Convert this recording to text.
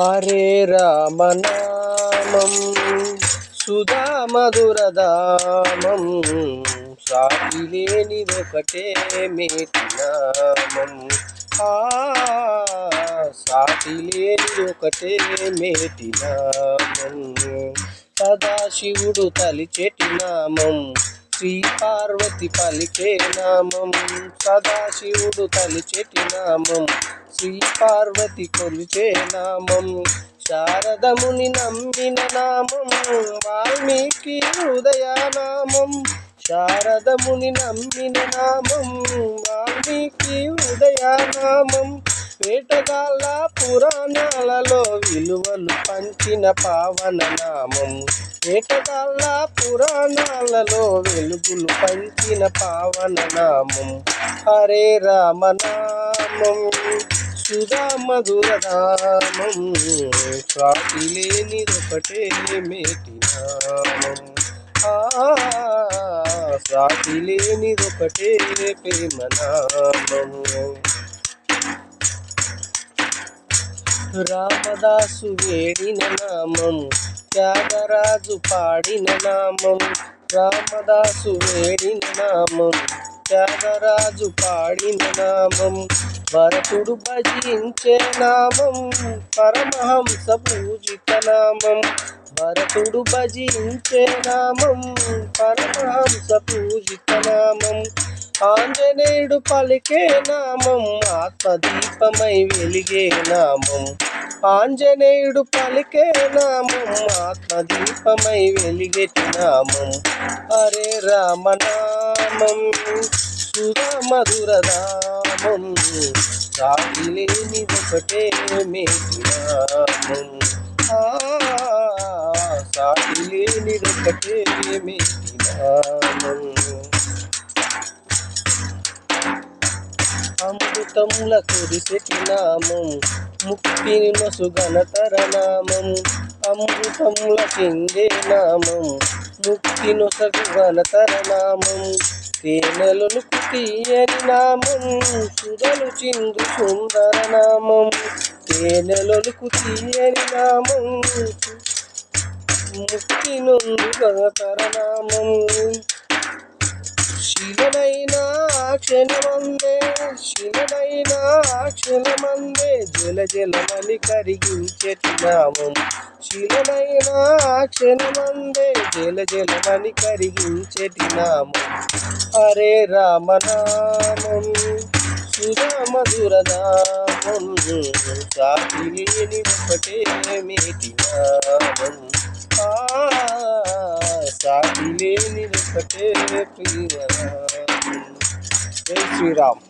హరే రామనామం సుధా మధురదామం సాటి లేనిదొకటే మేటి నామం. ఆ లేని ఒకటే మేటి నామం. సదాశివుడు తలిచెటి నామం శ్రీ పార్వతి పలికే నామం సదాశివుడు తలిచెటి నామం శ్రీ పార్వతి కొలిచే నామం శారదముని నమ్మిన నామం వాల్మీకి హృదయ నామం శారదముని నమ్మిన నామం వాల్మీకి హృదయ నామం వేటగాళ్ళ పురాణాలలో పంచిన పావన నామం. వేటగాళ్ళ పురాణాలలో వెలుగులు పంచిన పావన నామం. హరే రామనామం సుధా మధురనామం స్వాతి లేనిదొకటే మేటి నామం. స్వాతి లేనిదొకటే ప్రేమ నామం. రామదాసు వేడిన నామం త్యాగరాజు పాడిన నామం. రామదాసు వేడిన నామం త్యాగరాజు పాడిన నామం. భరతుడు భజించే నామం పరమహంస పూజిత నామం. భరతుడు భజించే నామం పరమహంస పూజిత నామం. ఆంజనేయుడు పలికే నామం ఆత్మదీపమై వెలిగే నామం. ఆంజనేయుడు పలికే నామం ఆత్మదీపమై వెలిగెటి నామం. హరే రామనామం సుధా మధురనామం ఒకటే మేటి నామం. ఆ, సాటి లేని ఒకటే మేటి నామం. అమృతముల కురిసెటి నామం ముక్తిని నొసుగనతర నామం అమృతముల చిందే నామం ముక్తి నొసగు గనతర నామం తేనెలను తీయని నామం సుధలు చిందు సుందర నామం తేనెలను తీయని నామం ముక్తి నొందు గనతర నామం శిలనైనా క్షణమందే క్షణమైన క్షణమందే జల జలమని కరిగించెటి నామం శిలనైనా క్షణమందే జల జలమని కరిగించెటి నామం హరే రామనామం సుధా మధురనామం సాటి లేని ఒకటే మేటి నామం. సాటి లేని ఒకటే ప్రియ ஜெய் ஸ்ரீராம்